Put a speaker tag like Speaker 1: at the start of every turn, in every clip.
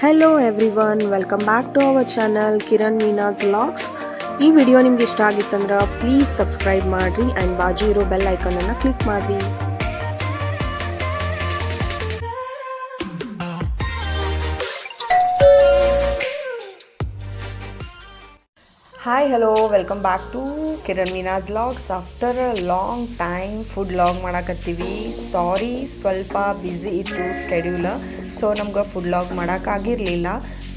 Speaker 1: Hello everyone welcome back to our channel Kiran Meena's vlogs ಈ video ನಿಮ್ಗೆ ಇಷ್ಟ ಆಗಿತ್ತಂದ್ರೆ ಪ್ಲೀಸ್ ಸಬ್ಸ್ಕ್ರೈಬ್ ಮಾಡಿರಿ ಆ್ಯಂಡ್ ಬಾಜು ಇರೋ ಬೆಲ್ ಐಕನನ್ನು ಕ್ಲಿಕ್ ಮಾಡಿರಿ. Hi hello welcome back to Kiran Meena's vlogs after a long time food vlog ಮಾಡಕತ್ತೀವಿ. Sorry ಸ್ವಲ್ಪ ಬ್ಯುಸಿ ಇತ್ತು ಸ್ಕೆಡ್ಯೂಲ್ ಸೊ ನಮ್ಗೆ ಫುಡ್ ಲಾಗ್ ಮಾಡೋಕ್ಕಾಗಿರಲಿಲ್ಲ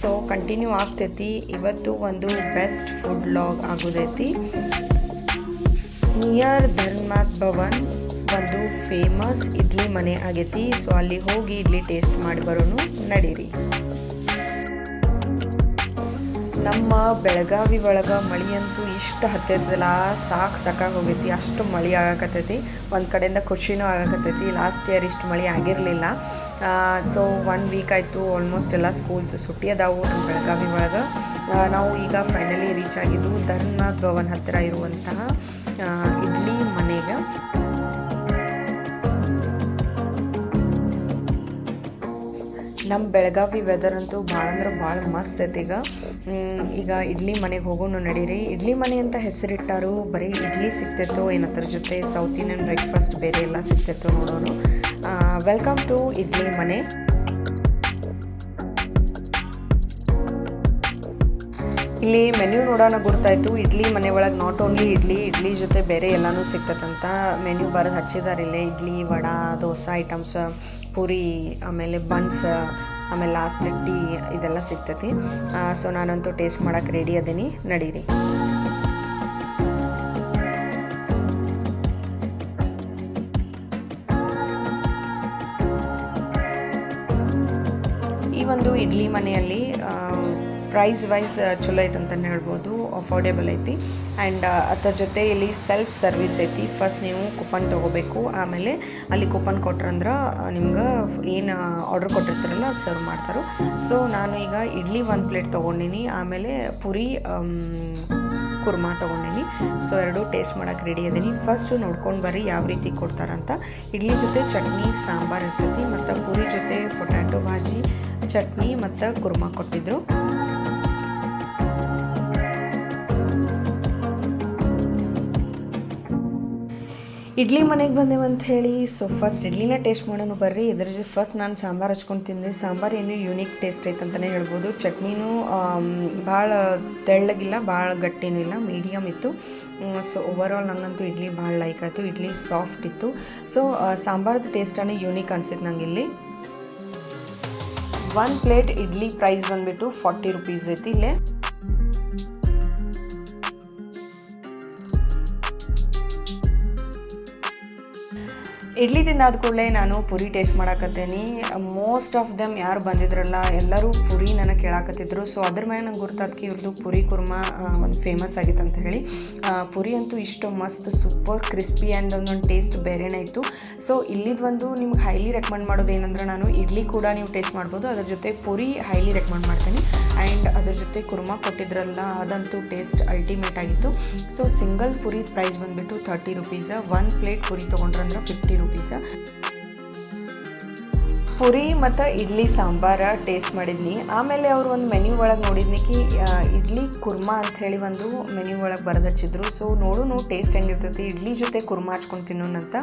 Speaker 1: ಸೊ ಕಂಟಿನ್ಯೂ ಆಗ್ತೈತಿ. ಇವತ್ತು ಒಂದು ಬೆಸ್ಟ್ ಫುಡ್ ಲಾಗ್ ಆಗೋದೈತಿ. ನಿಯರ್ ಧರ್ಮಾತ್ ಭವನ್ ಒಂದು ಫೇಮಸ್ ಇಡ್ಲಿ ಮನೆ ಆಗೈತಿ. ಸೊ ಅಲ್ಲಿ ಹೋಗಿ ಇಡ್ಲಿ ಟೇಸ್ಟ್ ಮಾಡಿ ಬರೋನು ನಡೀರಿ. ನಮ್ಮ ಬೆಳಗಾವಿ ಒಳಗೆ ಮಳೆ ಅಂತೂ ಇಷ್ಟು ಹತ್ತಿರದಲ್ಲ, ಸಾಕು ಸಾಕಾಗಿ ಹೋಗೈತಿ, ಅಷ್ಟು ಮಳೆ ಆಗಕತ್ತೈತಿ. ಒಂದು ಕಡೆಯಿಂದ ಖುಷಿನೂ ಆಗಕತ್ತೈತಿ. ಲಾಸ್ಟ್ ಇಯರ್ ಇಷ್ಟು ಮಳೆ ಆಗಿರಲಿಲ್ಲ. ಸೊ ಒನ್ ವೀಕ್ ಆಯಿತು ಆಲ್ಮೋಸ್ಟ್ ಎಲ್ಲ ಸ್ಕೂಲ್ಸ್ ಸುಟ್ಟಿ ಅದಾವು ನಮ್ಮ ಬೆಳಗಾವಿ ಒಳಗೆ. ನಾವು ಈಗ ಫೈನಲಿ ರೀಚ್ ಆಗಿದ್ದು ಧರ್ಮ ಭವನ್ ಹತ್ತಿರ ಇರುವಂತಹ ಇಡ್ಲಿ ಮನೆಗೆ. ನಮ್ಮ ಬೆಳಗಾವಿ ವೆದರ್ ಅಂತೂ ಭಾಳ ಅಂದ್ರೆ ಭಾಳ ಮಸ್ತ್ ಐತಿ ಈಗ. ಈಗ ಇಡ್ಲಿ ಮನೆಗೆ ಹೋಗೋಣ ನಡೀರಿ. ಇಡ್ಲಿ ಮನೆ ಅಂತ ಹೆಸರಿಟ್ಟಾರು, ಬರೀ ಇಡ್ಲಿ ಸಿಗ್ತೈತೋ ಏನತ್ತರ ಜೊತೆ ಸೌತ್ ಇಂಡಿಯನ್ ಬ್ರೇಕ್ಫಾಸ್ಟ್ ಬೇರೆ ಎಲ್ಲ ಸಿಗ್ತೈತೋ ನೋಡೋನು ವೆಲ್ಕಮ್ ಟು ಇಡ್ಲಿ ಮನೆ. ಇಲ್ಲಿ ಮೆನ್ಯೂ ನೋಡೋಣ ಗುರ್ತಾಯ್ತು. ಇಡ್ಲಿ ಮನೆ ಒಳಗೆ ನಾಟ್ ಓನ್ಲಿ ಇಡ್ಲಿ ಇಡ್ಲಿ ಜೊತೆ ಬೇರೆ ಎಲ್ಲನೂ ಸಿಗ್ತದಂತ ಮೆನ್ಯೂ ಬರೆದು ಹಚ್ಚಿದ್ದಾರೆ ಇಲ್ಲೇ. ಇಡ್ಲಿ, ವಡಾ, ದೋಸೆ ಐಟಮ್ಸ್ ಪೂರಿ, ಆಮೇಲೆ ಬನ್ಸ್, ಆಮೇಲೆ ಲಾಸ್ಟ್ ಟೀ ಇದೆಲ್ಲ ಸಿಗ್ತತಿ. ಸೊ ನಾನಂತೂ ಟೇಸ್ಟ್ ಮಾಡೋಕ್ಕೆ ರೆಡಿ ಅದೀನಿ. ನಡೀರಿ. ಈ ಒಂದು ಇಡ್ಲಿ ಮನೆಯಲ್ಲಿ ಪ್ರೈಸ್ ವೈಸ್ ಚಲೋ ಐತೆ ಅಂತಲೇ ಹೇಳ್ಬೋದು. ಅಫೋರ್ಡೆಬಲ್ ಐತಿ. ಆ್ಯಂಡ್ ಅದ್ರ ಜೊತೆ ಇಲ್ಲಿ ಸೆಲ್ಫ್ ಸರ್ವಿಸ್ ಐತಿ. ಫಸ್ಟ್ ನೀವು ಕೂಪನ್ ತೊಗೋಬೇಕು. ಆಮೇಲೆ ಅಲ್ಲಿ ಕೂಪನ್ ಕೊಟ್ರಂದ್ರೆ ನಿಮ್ಗೆ ಏನು ಆರ್ಡ್ರ್ ಕೊಟ್ಟಿರ್ತಾರಲ್ಲ ಅದು ಸರ್ವ್ ಮಾಡ್ತಾರೆ. ಸೊ ನಾನು ಈಗ ಇಡ್ಲಿ ಒಂದು ಪ್ಲೇಟ್ ತೊಗೊಂಡಿನಿ. ಆಮೇಲೆ ಪುರಿ ಕುರ್ಮಾ ತೊಗೊಂಡಿನಿ. ಸೊ ಎರಡು ಟೇಸ್ಟ್ ಮಾಡೋಕೆ ರೆಡಿ ಅದೀನಿ. ಫಸ್ಟು ನೋಡ್ಕೊಂಡು ಬರ್ರಿ ಯಾವ ರೀತಿ ಕೊಡ್ತಾರಂತ ಇಡ್ಲಿ ಜೊತೆ ಚಟ್ನಿ, ಸಾಂಬಾರು ಇರ್ತೈತಿ. ಮತ್ತು ಪೂರಿ ಜೊತೆ ಪೊಟ್ಯಾಟೊ ಭಾಜಿ, ಚಟ್ನಿ ಮತ್ತು ಕುರ್ಮಾ ಕೊಟ್ಟಿದ್ರು. ಇಡ್ಲಿ ಮನೆಗೆ ಬಂದೇವು ಅಂತ ಹೇಳಿ ಸೊ ಫಸ್ಟ್ ಇಡ್ಲಿನ ಟೇಸ್ಟ್ ಮಾಡೋಣ ಬರ್ರಿ. ಇದ್ರ ಜೊತೆ ಫಸ್ಟ್ ನಾನು ಸಾಂಬಾರು ಹಚ್ಕೊಂಡು ತಿಂದೆ. ಸಾಂಬಾರು ಏನು ಯೂನಿಕ್ ಟೇಸ್ಟ್ ಐತೆ ಅಂತಲೇ ಹೇಳ್ಬೋದು. ಚಟ್ನಿನೂ ಭಾಳ ತೆಳ್ಳಗಿಲ್ಲ, ಭಾಳ ಗಟ್ಟಿನೂ ಇಲ್ಲ ಮೀಡಿಯಮ್ ಇತ್ತು. ಸೊ ಓವರಾಲ್ ನಂಗಂತೂ ಇಡ್ಲಿ ಭಾಳ ಲೈಕ್ ಆಯಿತು. ಇಡ್ಲಿ ಸಾಫ್ಟ್ ಇತ್ತು. ಸೊ ಸಾಂಬಾರದ ಟೇಸ್ಟನೇ ಯೂನಿಕ್ ಅನಿಸಿತ್ತು ನಂಗೆ ಇಲ್ಲಿ ಒನ್ ಪ್ಲೇಟ್ ಇಡ್ಲಿ ಪ್ರೈಸ್ ಬಂದುಬಿಟ್ಟು ಫಾರ್ಟಿ ರುಪೀಸ್ ಐತಿ. ಇಲ್ಲೇ ಇಡ್ಲಿ ತಿಂದಾದ ಕೂಡಲೇ ನಾನು ಪುರಿ ಟೇಸ್ಟ್ ಮಾಡಾಕತ್ತೇನಿ. ಮೋಸ್ಟ್ ಆಫ್ ದೆಮ್ ಯಾರು ಬಂದಿದ್ರಲ್ಲ, ಎಲ್ಲರೂ ಪುರಿ ನನಗೆ ಕೇಳಾಕತ್ತಿದ್ರು. ಸೊ ಅದ್ರ ಮೇಲೆ ನಂಗೆ ಗುರ್ತಾದ್ಕಿ ಇವ್ರದ್ದು ಪುರಿ ಕುರ್ಮಾ ಒಂದು ಫೇಮಸ್ ಆಗಿತ್ತು ಅಂತ ಹೇಳಿ. ಪುರಿ ಅಂತೂ ಇಷ್ಟು ಮಸ್ತ್ ಸೂಪರ್ ಕ್ರಿಸ್ಪಿ ಆ್ಯಂಡ್ ಒಂದೊಂದು ಟೇಸ್ಟ್ ಬೇರೆನೇ ಇತ್ತು. ಸೊ ಇಲ್ಲಿದ್ದು ಒಂದು ನಿಮ್ಗೆ ಹೈಲಿ ರೆಕಮೆಂಡ್ ಮಾಡೋದು ಏನಂದ್ರೆ ನಾನು ಇಡ್ಲಿ ಕೂಡ ನೀವು ಟೇಸ್ಟ್ ಮಾಡ್ಬೋದು. ಅದ್ರ ಜೊತೆ ಪುರಿ ಹೈಲಿ ರೆಕಮೆಂಡ್ ಮಾಡ್ತೀನಿ. ಆ್ಯಂಡ್ ಅದ್ರ ಜೊತೆ ಕುರ್ಮಾ ಕೊಟ್ಟಿದ್ರಲ್ಲ, ಅದಂತೂ ಟೇಸ್ಟ್ ಅಲ್ಟಿಮೇಟ್ ಆಗಿತ್ತು. ಸೊ ಸಿಂಗಲ್ ಪುರಿ ಪ್ರೈಸ್ ಬಂದುಬಿಟ್ಟು thirty rupees one plate puri ತೊಗೊಂಡ್ರಂದ್ರೆ fifty rupees puri ಮತ್ತು ಇಡ್ಲಿ ಸಾಂಬಾರ ಟೇಸ್ಟ್ ಮಾಡಿದ್ನಿ. ಆಮೇಲೆ ಅವರು ಒಂದು ಮೆನ್ಯೂ ಒಳಗೆ ನೋಡಿದ್ನಿ ಕಿ ಇಡ್ಲಿ ಕುರ್ಮಾ ಅಂತ ಹೇಳಿ ಒಂದು ಮೆನ್ಯೂ ಒಳಗೆ ಬರೆದು ಹಚ್ಚಿದ್ರು ಸೊ ನೋಡು ಟೇಸ್ಟ್ ಹೆಂಗಿರ್ತೈತಿ. ಇಡ್ಲಿ ಜೊತೆ ಕುರ್ಮಾ ಹಚ್ಕೊಂಡು ತಿನ್ನೋಣಂತ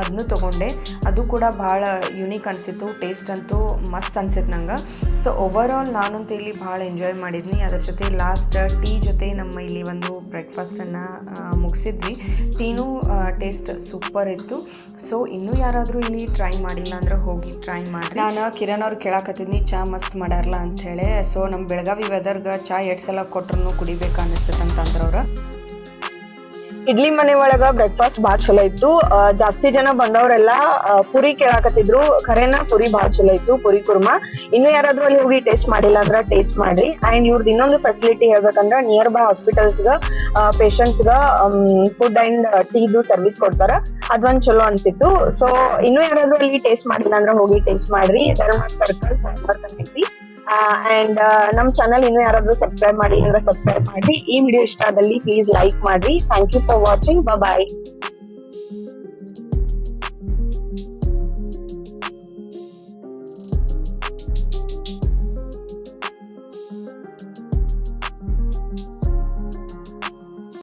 Speaker 1: ಅದನ್ನು ತೊಗೊಂಡೆ. ಅದು ಕೂಡ ಭಾಳ ಯುನೀಕ್ ಅನಿಸಿತ್ತು. ಟೇಸ್ಟ್ ಅಂತೂ ಮಸ್ತ್ ಅನ್ಸಿತ್ತು ನಂಗೆ. ಸೊ ಓವರಾಲ್ ನಾನಂತೂ ಇಲ್ಲಿ ಭಾಳ ಎಂಜಾಯ್ ಮಾಡಿದ್ನಿ. ಅದ್ರ ಜೊತೆ ಲಾಸ್ಟ್ ಟೀ ಜೊತೆ ನಮ್ಮ ಇಲ್ಲಿ ಒಂದು ಬ್ರೇಕ್ಫಾಸ್ಟನ್ನು ಮುಗಿಸಿದ್ವಿ. ಟೀನೂ ಟೇಸ್ಟ್ ಸೂಪರ್ ಇತ್ತು. ಸೊ ಇನ್ನೂ ಯಾರಾದರೂ ಇಲ್ಲಿ ಟ್ರೈ ಮಾಡಿಲ್ಲ ಅಂದ್ರೆ ಹೋಗಿ ಟ್ರೈ ಮಾಡಿ ನಾನು ಕಿರಣ್ ಅವ್ರು ಕೇಳಾಕತ್ತಿದ್ನಿ, ಚಾ ಮಸ್ತ್ ಮಾಡ್ಯಾರಲ್ಲ ಅಂಥೇಳಿ ಸೊ ನಮ್ಮ ಬೆಳಗಾವಿ ವೆದರ್ಗೆ ಚಾ ಎರಡು ಸಲ ಕೊಟ್ರು ಕುಡಿಬೇಕು ಅನ್ನಿಸ್ತೈತೆ ಅಂತ ಅಂದ್ರವ್ರು
Speaker 2: ಇಡ್ಲಿ ಮನೆ ಒಳಗ ಬ್ರೇಕ್ಫಾಸ್ಟ್ ಬಾಳ್ ಚಲೋ ಇತ್ತು. ಜಾಸ್ತಿ ಜನ ಬಂದವರೆಲ್ಲ ಪುರಿ ಕೇಳಾಕತ್ತಿದ್ರು. ಖರೇನ ಪುರಿ ಬಾಳ್ ಚಲೋ ಇತ್ತು, ಪುರಿ ಕುರ್ಮಾ. ಇನ್ನು ಯಾರಾದ್ರೂ ಅಲ್ಲಿ ಹೋಗಿ ಟೇಸ್ಟ್ ಮಾಡಿಲ್ಲ ಅಂದ್ರ ಟೇಸ್ಟ್ ಮಾಡ್ರಿ ಅಂಡ್ ಇವ್ರದ್ದು ಇನ್ನೊಂದು ಫೆಸಿಲಿಟಿ ಹೇಳ್ಬೇಕಂದ್ರ ನಿಯರ್ ಬೈ ಹಾಸ್ಪಿಟಲ್ಸ್ ಗ ಪೇಷಂಟ್ಸ್ ಗ ಫುಡ್ ಅಂಡ್ ಟೀದು ಸರ್ವಿಸ್ ಕೊಡ್ತಾರ. ಅದೊಂದ್ ಚಲೋ ಅನ್ಸಿತ್ತು. ಸೊ ಇನ್ನು ಯಾರಾದ್ರೂ ಅಲ್ಲಿ ಟೇಸ್ಟ್ ಮಾಡಿಲ್ಲ ಅಂದ್ರ ಹೋಗಿ ಟೇಸ್ಟ್ ಮಾಡ್ರಿ. ಧರ್ಮ ಸರ್ಕಲ್ ಬರ್ಕಂತೈತಿ ಅಂಡ್ ನಮ್ ಚಾನಲ್ ಇನ್ನು ಯಾರಾದ್ರೂ ಸಬ್ಸ್ಕ್ರೈಬ್ ಮಾಡಿ ಅಂದ್ರೆ ಸಬ್ಸ್ಕ್ರೈಬ್ ಮಾಡಿ, ಈ ವಿಡಿಯೋ ಇಷ್ಟ ಆದಲ್ಲಿ ಪ್ಲೀಸ್ ಲೈಕ್ ಮಾಡಿ. Thank you for watching bye